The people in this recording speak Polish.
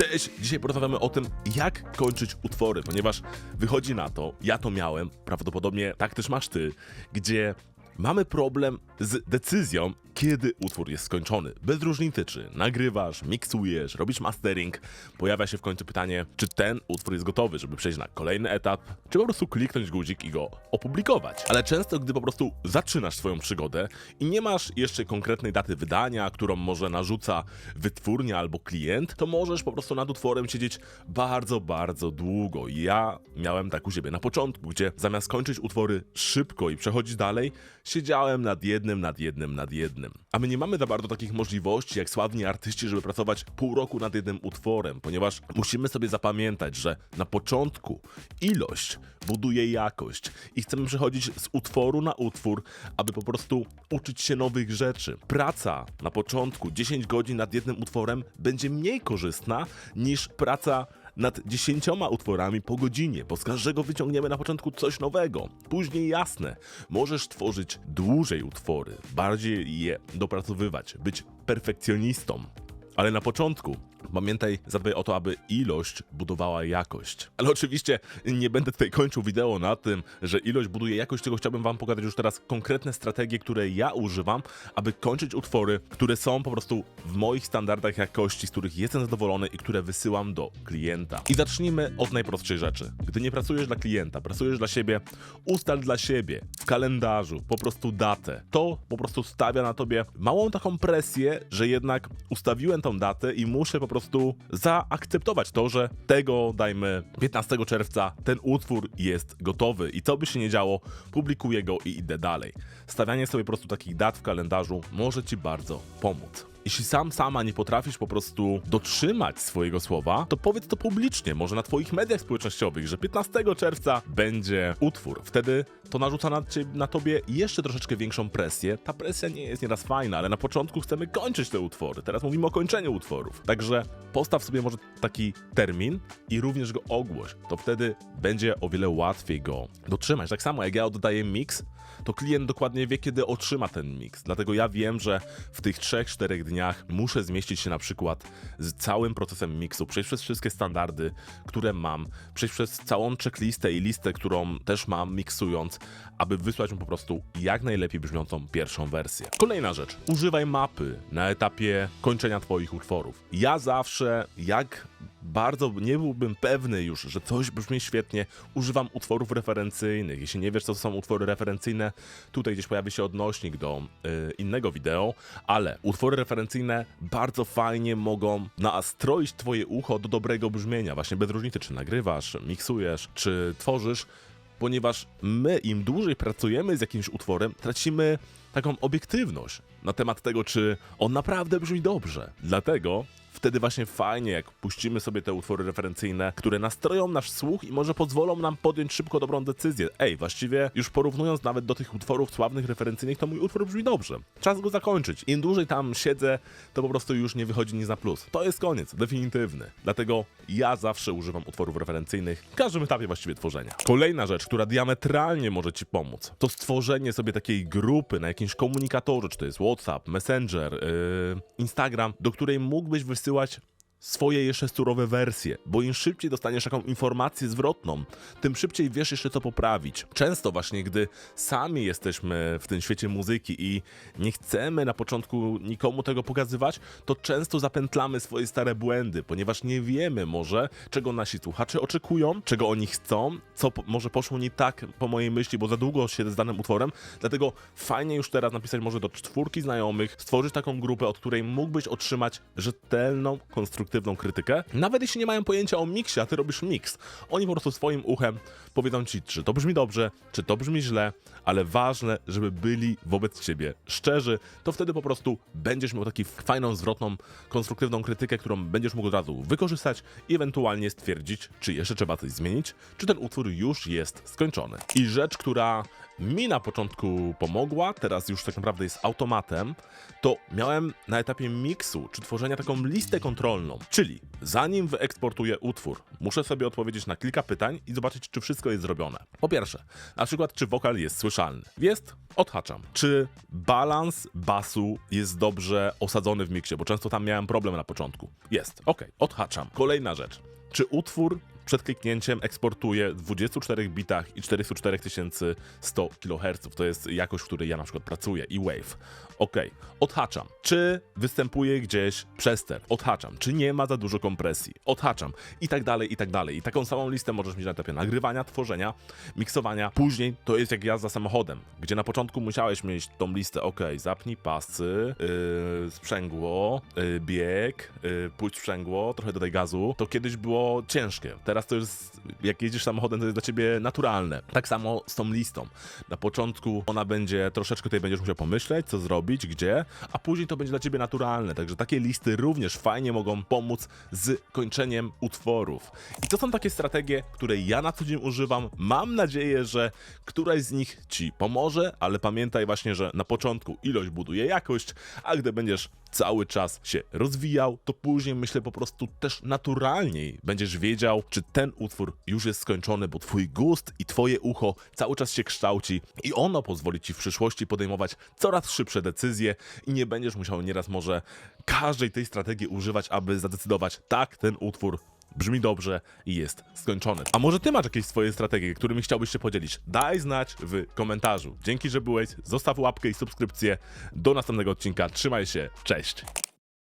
Cześć! Dzisiaj porozmawiamy o tym, jak kończyć utwory, ponieważ wychodzi na to, ja to miałem, prawdopodobnie tak też masz ty, gdzie mamy problem z decyzją, kiedy utwór jest skończony. Bez różnicy, czy nagrywasz, miksujesz, robisz mastering, pojawia się w końcu pytanie, czy ten utwór jest gotowy, żeby przejść na kolejny etap, czy po prostu kliknąć guzik i go opublikować. Ale często, gdy po prostu zaczynasz swoją przygodę i nie masz jeszcze konkretnej daty wydania, którą może narzuca wytwórnia albo klient, to możesz po prostu nad utworem siedzieć bardzo, bardzo długo. Ja miałem tak u siebie na początku, gdzie zamiast kończyć utwory szybko i przechodzić dalej, siedziałem nad jednym, nad jednym, nad jednym. A my nie mamy za bardzo takich możliwości, jak sławni artyści, żeby pracować pół roku nad jednym utworem, ponieważ musimy sobie zapamiętać, że na początku ilość buduje jakość i chcemy przechodzić z utworu na utwór, aby po prostu uczyć się nowych rzeczy. Praca na początku 10 godzin nad jednym utworem będzie mniej korzystna niż praca nad dziesięcioma utworami po godzinie, bo z każdego wyciągniemy na początku coś nowego. Później jasne, możesz tworzyć dłużej utwory, bardziej je dopracowywać, być perfekcjonistą. Ale na początku pamiętaj, zadbaj o to, aby ilość budowała jakość. Ale oczywiście nie będę tutaj kończył wideo na tym, że ilość buduje jakość, tylko chciałbym wam pokazać już teraz konkretne strategie, które ja używam, aby kończyć utwory, które są po prostu w moich standardach jakości, z których jestem zadowolony i które wysyłam do klienta. I zacznijmy od najprostszej rzeczy. Gdy nie pracujesz dla klienta, pracujesz dla siebie, ustal dla siebie w kalendarzu po prostu datę. To po prostu stawia na tobie małą taką presję, że jednak ustawiłem tą datę i muszę po prostu zaakceptować to, że tego, dajmy, 15 czerwca ten utwór jest gotowy i co by się nie działo, publikuję go i idę dalej. Stawianie sobie po prostu takich dat w kalendarzu może ci bardzo pomóc. Jeśli sam sama nie potrafisz po prostu dotrzymać swojego słowa, to powiedz to publicznie, może na twoich mediach społecznościowych, że 15 czerwca będzie utwór. Wtedy to narzuca na, cie, na tobie jeszcze troszeczkę większą presję. Ta presja nie jest nieraz fajna, ale na początku chcemy kończyć te utwory. Teraz mówimy o kończeniu utworów. Także postaw sobie może taki termin i również go ogłoś. To wtedy będzie o wiele łatwiej go dotrzymać. Tak samo jak ja oddaję mix, to klient dokładnie wie, kiedy otrzyma ten mix. Dlatego ja wiem, że w tych 3-4 dniach muszę zmieścić się na przykład z całym procesem miksu, przejść przez wszystkie standardy, które mam, przejść przez całą checklistę i listę, którą też mam miksując, aby wysłać mu po prostu jak najlepiej brzmiącą pierwszą wersję. Kolejna rzecz. Używaj mapy na etapie kończenia Twoich utworów. Ja zawsze, jak bardzo nie byłbym pewny już, że coś brzmi świetnie, używam utworów referencyjnych. Jeśli nie wiesz, co to są utwory referencyjne, tutaj gdzieś pojawi się odnośnik do y, innego wideo, ale utwory referencyjne bardzo fajnie mogą nastroić twoje ucho do dobrego brzmienia, właśnie bez różnicy, czy nagrywasz, miksujesz, czy tworzysz, ponieważ my im dłużej pracujemy z jakimś utworem, tracimy taką obiektywność na temat tego, czy on naprawdę brzmi dobrze. Dlatego wtedy właśnie fajnie, jak puścimy sobie te utwory referencyjne, które nastroją nasz słuch i może pozwolą nam podjąć szybko dobrą decyzję. Ej, właściwie już porównując nawet do tych utworów sławnych referencyjnych, to mój utwór brzmi dobrze. Czas go zakończyć. Im dłużej tam siedzę, to po prostu już nie wychodzi nic na plus. To jest koniec, definitywny. Dlatego ja zawsze używam utworów referencyjnych w każdym etapie właściwie tworzenia. Kolejna rzecz, która diametralnie może Ci pomóc, to stworzenie sobie takiej grupy na jakimś komunikatorze, czy to jest WhatsApp, Messenger, yy, Instagram, do której mógłbyś wysyłać watch swoje jeszcze surowe wersje, bo im szybciej dostaniesz taką informację zwrotną, tym szybciej wiesz jeszcze co poprawić. Często właśnie, gdy sami jesteśmy w tym świecie muzyki i nie chcemy na początku nikomu tego pokazywać, to często zapętlamy swoje stare błędy, ponieważ nie wiemy może, czego nasi słuchacze oczekują, czego oni chcą, co po- może poszło nie tak po mojej myśli, bo za długo siedzę z danym utworem, dlatego fajnie już teraz napisać może do czwórki znajomych, stworzyć taką grupę, od której mógłbyś otrzymać rzetelną, konstruktywną krytykę, nawet jeśli nie mają pojęcia o miksie, a ty robisz miks. Oni po prostu swoim uchem powiedzą ci, czy to brzmi dobrze, czy to brzmi źle, ale ważne, żeby byli wobec ciebie szczerzy, to wtedy po prostu będziesz miał taką fajną, zwrotną, konstruktywną krytykę, którą będziesz mógł od razu wykorzystać i ewentualnie stwierdzić, czy jeszcze trzeba coś zmienić, czy ten utwór już jest skończony. I rzecz, która mi na początku pomogła, teraz już tak naprawdę jest automatem, to miałem na etapie miksu, czy tworzenia taką listę kontrolną. Czyli zanim wyeksportuję utwór, muszę sobie odpowiedzieć na kilka pytań i zobaczyć, czy wszystko jest zrobione. Po pierwsze, na przykład, czy wokal jest słyszalny. Jest? Odhaczam. Czy balans basu jest dobrze osadzony w miksie, bo często tam miałem problem na początku. Jest. Ok, odhaczam. Kolejna rzecz. Czy utwór przed kliknięciem eksportuje w 24 bitach i 404 100 kHz. To jest jakość, w której ja na przykład pracuję i wave. Ok, odhaczam. Czy występuje gdzieś przester? Odhaczam. Czy nie ma za dużo kompresji? Odhaczam. I tak dalej, i tak dalej. I taką samą listę możesz mieć na etapie nagrywania, tworzenia, miksowania. Później to jest jak jazda samochodem, gdzie na początku musiałeś mieć tą listę, ok, zapnij pasy, yy, sprzęgło, yy, bieg, yy, pójdź sprzęgło, trochę dodaj gazu. To kiedyś było ciężkie. Teraz to jest, jak jedziesz samochodem, to jest dla ciebie naturalne. Tak samo z tą listą. Na początku ona będzie, troszeczkę tutaj będziesz musiał pomyśleć, co zrobić, gdzie, a później to będzie dla ciebie naturalne. Także takie listy również fajnie mogą pomóc z kończeniem utworów. I to są takie strategie, które ja na co dzień używam. Mam nadzieję, że któraś z nich ci pomoże, ale pamiętaj właśnie, że na początku ilość buduje jakość, a gdy będziesz cały czas się rozwijał, to później myślę po prostu też naturalniej będziesz wiedział, czy ten utwór już jest skończony, bo twój gust i twoje ucho cały czas się kształci i ono pozwoli ci w przyszłości podejmować coraz szybsze decyzje i nie będziesz musiał nieraz może każdej tej strategii używać, aby zadecydować, tak, ten utwór brzmi dobrze i jest skończony. A może ty masz jakieś swoje strategie, którymi chciałbyś się podzielić? Daj znać w komentarzu. Dzięki, że byłeś, zostaw łapkę i subskrypcję. Do następnego odcinka, trzymaj się, cześć!